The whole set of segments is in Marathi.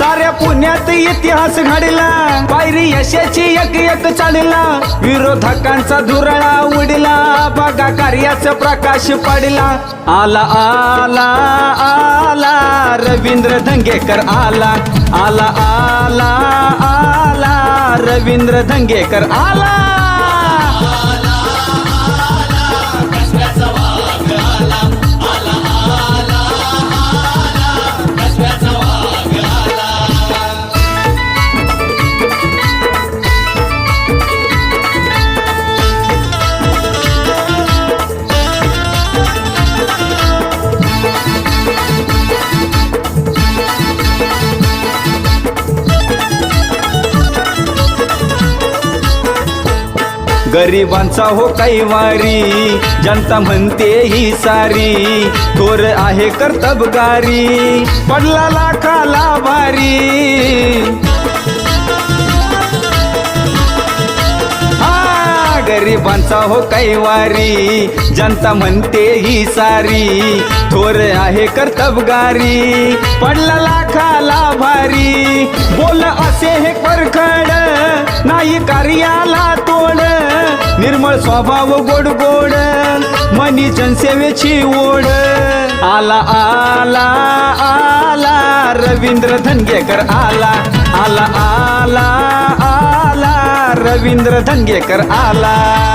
साऱ्या पुण्यात इतिहास घडला. पायरी यशाची एक एक चढला विरोधकांचा धुरळा उडला. बघा कार्याचा प्रकाश पडला. आला आला आला. रवींद्र धंगेकर आला. आला आला आला. रवींद्र धंगेकर आला. गरिबांचा हो कैवारी जनता म्हणते ही सारी. थोर आहे कर्तबगारी पडला लाखाला भारी. हा, गरिबांचा हो कैवारी जनता म्हणते ही सारी. थोर आहे कर्तबगारी पडला लाखाला भारी. बोल असे हे परखड निर्मळ स्वभाव गोड गोड मनी जनसेवेची ओढ. आला आला आला रवींद्र धनगेकर आला. आला आला आला रवींद्र धनगेकर आला.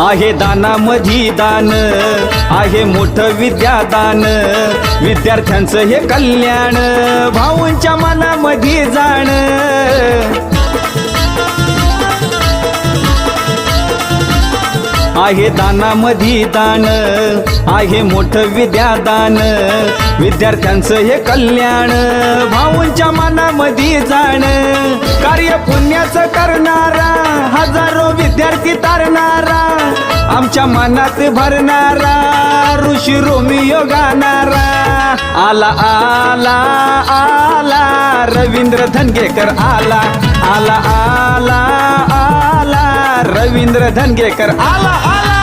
आहे दानामधी दान आहे मोठं विद्यादान विद्यार्थ्यांचं हे कल्याण भाऊंच्या मनामध्ये जाण. आहे दानामधी दान आहे मोठं विद्यादान विद्यार्थ्यांचं हे कल्याण भाऊंच्या मनामध्ये जाण. कार्य पुण्याचं करणारा हजारो विद्यार्थी तारणारा आमच्या मनात भरणारा ऋषी रोमियो गाणारा. आला आला आला रवींद्र धनगेकर आला. आला आला आला रवींद्र धनगेकर आला आला.